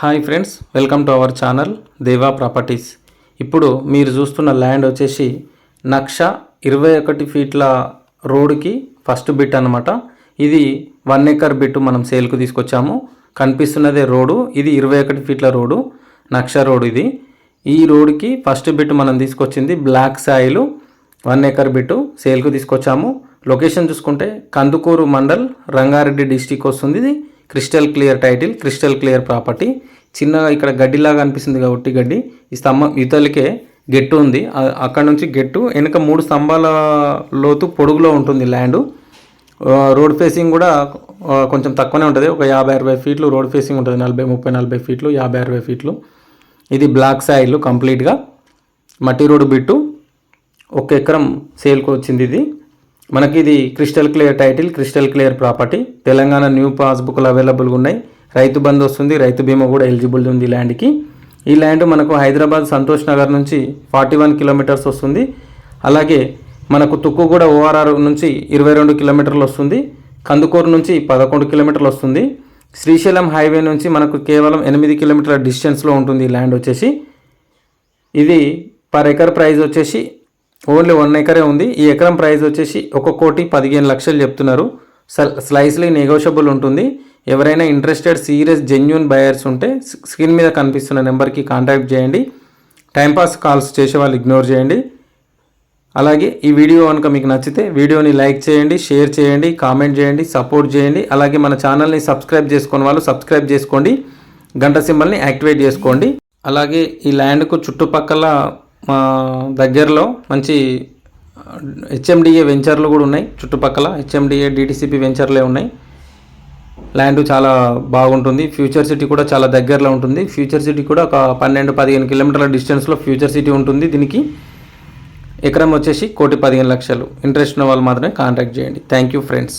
Hi friends welcome to our channel Deva properties ఇప్పుడు మీరు చూస్తున్న ల్యాండ్ వచ్చేసి నక్ష ఇరవై ఒకటి ఫీట్ల రోడ్కి ఫస్ట్ బిట్ అనమాట ఇది వన్ ఎకర్ బిట్ మనం సేల్కు తీసుకొచ్చాము. కనిపిస్తున్నదే రోడ్డు ఇది ఇరవై ఒకటి ఫీట్ల రోడ్డు నక్ష రోడ్ ఇది. ఈ రోడ్కి ఫస్ట్ బిట్ మనం తీసుకొచ్చింది block Sailu one acre bit సేల్కు తీసుకొచ్చాము. లొకేషన్ చూసుకుంటే కందుకూరు మండల్ రంగారెడ్డి డిస్టిక్ వస్తుంది ఇది. Crystal clear title crystal clear property. చిన్నగా ఇక్కడ గడ్డిలాగా అనిపిస్తుంది కాబట్టి గడ్డి. ఈ స్తంభం ఇతలకే గెట్టు ఉంది. అక్కడ నుంచి గెట్టు వెనుక మూడు స్తంభాల లోతు పొడుగులో ఉంటుంది ల్యాండ్. రోడ్ ఫేసింగ్ కూడా కొంచెం తక్కువనే ఉంటుంది. ఒక యాభై అరవై ఫీట్లు రోడ్ ఫేసింగ్ ఉంటుంది. నలభై ముప్పై నలభై ఫీట్లు యాభై అరవై ఫీట్లు. ఇది బ్లాక్ సాయిల్ కంప్లీట్గా. మట్టి రోడ్డు బిట్టు. ఒక ఎకరం సేల్కి వచ్చింది ఇది. మనకి ఇది crystal clear title crystal clear property Telangana new పాస్బుక్లు అవైలబుల్గా ఉన్నాయి. రైతు బంధు వస్తుంది రైతు బీమా కూడా ఎలిజిబుల్ ఉంది ఈ ల్యాండ్కి ఈ ల్యాండ్ మనకు హైదరాబాద్ సంతోష్ నగర్ నుంచి ఫార్టీ వన్ కిలోమీటర్స్ వస్తుంది. అలాగే మనకు తుక్కుగూడ ఓఆర్ఆర్ నుంచి ఇరవై రెండు కిలోమీటర్లు వస్తుంది. కందుకూరు నుంచి పదకొండు కిలోమీటర్లు వస్తుంది. శ్రీశైలం హైవే నుంచి మనకు కేవలం ఎనిమిది కిలోమీటర్ల డిస్టెన్స్లో ఉంటుంది ఈ ల్యాండ్ వచ్చేసి. ఇది పర్ ఎకర్ ప్రైస్ వచ్చేసి ఓన్లీ వన్ ఎకరే ఉంది. ఈ ఎకరం ప్రైస్ వచ్చేసి ఒక కోటి పదిహేను లక్షలు చెప్తున్నారు. స్లైస్లీ నెగోషియబుల్ ఉంటుంది. ఎవరైనా ఇంట్రెస్టెడ్ సీరియస్ జెన్యున్ బయర్స్ ఉంటే స్క్రీన్ మీద కనిపిస్తున్న నెంబర్కి కాంటాక్ట్ చేయండి. టైంపాస్ కాల్స్ చేసే వాళ్ళు ఇగ్నోర్ చేయండి. అలాగే ఈ వీడియో కనుక మీకు నచ్చితే వీడియోని లైక్ చేయండి షేర్ చేయండి కామెంట్ చేయండి సపోర్ట్ చేయండి. అలాగే మన ఛానల్ని సబ్స్క్రైబ్ చేసుకున్న వాళ్ళు సబ్స్క్రైబ్ చేసుకోండి. గంట సింబల్ని యాక్టివేట్ చేసుకోండి. అలాగే ఈ ల్యాండ్కు చుట్టుపక్కల మా దగ్గరలో మంచి హెచ్ఎండిఏ వెంచర్లు కూడా ఉన్నాయి చుట్టుపక్కల. హెచ్ఎండిఏ డిటిసిపి వెంచర్లే ఉన్నాయి. ల్యాండ్ చాలా బాగుంటుంది. ఫ్యూచర్ సిటీ కూడా చాలా దగ్గరలో ఉంటుంది. ఫ్యూచర్ సిటీ కూడా ఒక పన్నెండు పదిహేను కిలోమీటర్ల డిస్టెన్స్లో ఫ్యూచర్ సిటీ ఉంటుంది. దీనికి ఎకరం వచ్చేసి కోటి పదిహేను లక్షలు. ఇంట్రెస్ట్ ఉన్న వాళ్ళు మాత్రమే కాంటాక్ట్ చేయండి. Thank you friends.